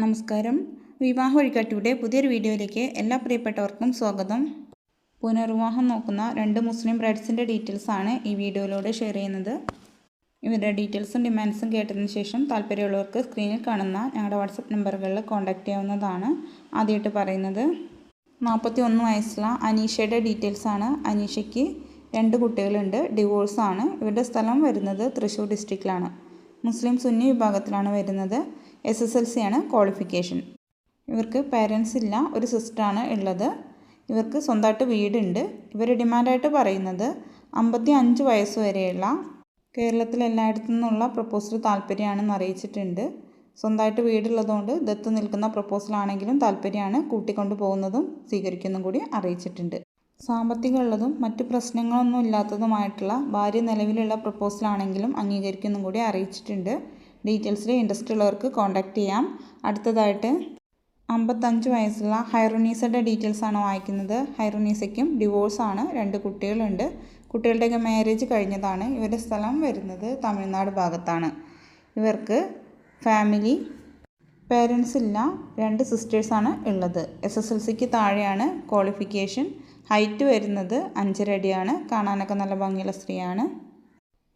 നമസ്കാരം. വിവാഹ വഴികാട്ടിയുടെ പുതിയൊരു വീഡിയോയിലേക്ക് എല്ലാ പ്രിയപ്പെട്ടവർക്കും സ്വാഗതം. പുനർവിവാഹം നോക്കുന്ന രണ്ട് മുസ്ലിം ബ്രൈഡ്സിന്റെ ഡീറ്റെയിൽസാണ് ഈ വീഡിയോയിലൂടെ ഷെയർ ചെയ്യുന്നത്. ഇവരുടെ ഡീറ്റെയിൽസും ഡിമാൻഡ്സും കേട്ടതിന് ശേഷം താല്പര്യമുള്ളവർക്ക് സ്ക്രീനിൽ കാണുന്ന ഞങ്ങളുടെ വാട്സപ്പ് നമ്പറുകളിൽ കോൺടാക്റ്റ് ചെയ്യാവുന്നതാണ് ആദ്യമായിട്ട് പറയുന്നത്. നാൽപ്പത്തി ഒന്ന് വയസ്സുള്ള അനീഷയുടെ ഡീറ്റെയിൽസാണ് അനീഷയ്ക്ക് രണ്ട് കുട്ടികളുണ്ട് ഡിവോഴ്സാണ്. ഇവരുടെ സ്ഥലം വരുന്നത് തൃശ്ശൂർ ഡിസ്ട്രിക്റ്റിലാണ്. മുസ്ലിം സുന്നി വിഭാഗത്തിലാണ് വരുന്നത്. എസ് എസ് എൽ സി ആണ് ക്വാളിഫിക്കേഷൻ ഇവർക്ക് പേരൻസ് ഇല്ല ഒരു സിസ്റ്ററാണ് ഉള്ളത്. ഇവർക്ക് സ്വന്തമായിട്ട് വീടുണ്ട്. ഇവർ ഡിമാൻഡായിട്ട് പറയുന്നത് അമ്പത്തി അഞ്ച് വയസ്സ് വരെയുള്ള കേരളത്തിൽ എല്ലായിടത്തു നിന്നുള്ള പ്രപ്പോസൽ താല്പര്യമാണെന്ന് അറിയിച്ചിട്ടുണ്ട്. സ്വന്തമായിട്ട് വീടുള്ളതുകൊണ്ട് ദത്ത് നിൽക്കുന്ന പ്രപ്പോസലാണെങ്കിലും താല്പര്യമാണ് കൂട്ടിക്കൊണ്ടു പോകുന്നതും സ്വീകരിക്കുന്നതും കൂടി അറിയിച്ചിട്ടുണ്ട്. സാമ്പത്തികമുള്ളതും മറ്റു പ്രശ്നങ്ങളൊന്നും ഇല്ലാത്തതുമായിട്ടുള്ള ഭാര്യ നിലവിലുള്ള പ്രപ്പോസലാണെങ്കിലും അംഗീകരിക്കുന്നതും കൂടി അറിയിച്ചിട്ടുണ്ട്. ഡീറ്റെയിൽസിൽ ഇൻട്രസ്റ്റ് ഉള്ളവർക്ക് കോൺടാക്റ്റ് ചെയ്യാം. അടുത്തതായിട്ട് അമ്പത്തഞ്ച് വയസ്സുള്ള ഹൈറുനീസയുടെ ഡീറ്റെയിൽസ് ആണ് വായിക്കുന്നത്. ഹൈറുനീസയ്ക്കും ഡിവോഴ്സാണ് രണ്ട് കുട്ടികളുണ്ട്. കുട്ടികളുടെയൊക്കെ മാരേജ് കഴിഞ്ഞതാണ്. ഇവരുടെ സ്ഥലം വരുന്നത് തമിഴ്നാട് ഭാഗത്താണ്. ഇവർക്ക് ഫാമിലി പേരൻസ് ഇല്ല. രണ്ട് സിസ്റ്റേഴ്സാണ് ഉള്ളത്. എസ് എസ് എൽ സിക്ക് താഴെയാണ് ക്വാളിഫിക്കേഷൻ ഹൈറ്റ് വരുന്നത് അഞ്ചരടിയാണ് കാണാനൊക്കെ നല്ല ഭംഗിയുള്ള സ്ത്രീയാണ്.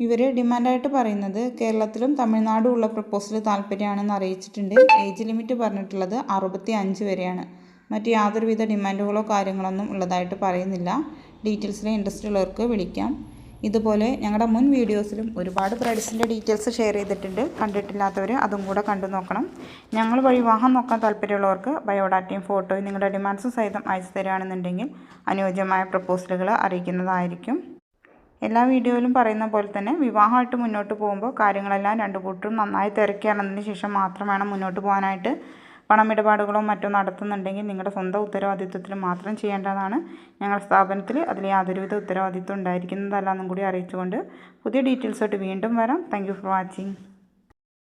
ഇവർ ഡിമാൻഡായിട്ട് പറയുന്നത് കേരളത്തിലും തമിഴ്നാടും ഉള്ള പ്രപ്പോസൽ താല്പര്യമാണെന്ന് അറിയിച്ചിട്ടുണ്ട്. ഏജ് ലിമിറ്റ് പറഞ്ഞിട്ടുള്ളത് അറുപത്തി അഞ്ച് വരെയാണ്. മറ്റ് യാതൊരുവിധ ഡിമാൻഡുകളോ കാര്യങ്ങളൊന്നും ഉള്ളതായിട്ട് പറയുന്നില്ല. ഡീറ്റെയിൽസിലെ ഇൻട്രസ്റ്റ് ഉള്ളവർക്ക് വിളിക്കാം. ഇതുപോലെ ഞങ്ങളുടെ മുൻ വീഡിയോസിലും ഒരുപാട് ബ്രൈഡ്സിന്റെ ഡീറ്റെയിൽസ് ഷെയർ ചെയ്തിട്ടുണ്ട്. കണ്ടിട്ടില്ലാത്തവർ അതും കൂടെ കണ്ടു നോക്കണം. ഞങ്ങൾ വഴി വിവാഹം നോക്കാൻ താല്പര്യമുള്ളവർക്ക് ബയോഡാറ്റയും ഫോട്ടോയും നിങ്ങളുടെ ഡിമാൻഡ്സും സഹിതം അയച്ചു തരികയാണെന്നുണ്ടെങ്കിൽ അനുയോജ്യമായ പ്രപ്പോസലുകൾ അറിയിക്കുന്നതായിരിക്കും. എല്ലാ വീഡിയോയിലും പറയുന്ന പോലെ തന്നെ വിവാഹമായിട്ട് മുന്നോട്ട് പോകുമ്പോൾ കാര്യങ്ങളെല്ലാം രണ്ടു കൂട്ടരും നന്നായി തിരക്കിയാണെന്നതിന് ശേഷം മാത്രം വേണം മുന്നോട്ട് പോകാനായിട്ട്. പണമിടപാടുകളോ മറ്റോ നടത്തുന്നുണ്ടെങ്കിൽ നിങ്ങളുടെ സ്വന്തം ഉത്തരവാദിത്വത്തിൽ മാത്രം ചെയ്യേണ്ടതാണ്. ഞങ്ങളുടെ സ്ഥാപനത്തിൽ അതിൽ യാതൊരുവിധ ഉത്തരവാദിത്വം ഉണ്ടായിരിക്കുന്നതല്ല എന്നും കൂടി അറിയിച്ചുകൊണ്ട് പുതിയ ഡീറ്റെയിൽസായിട്ട് വീണ്ടും വരാം. Thank for watching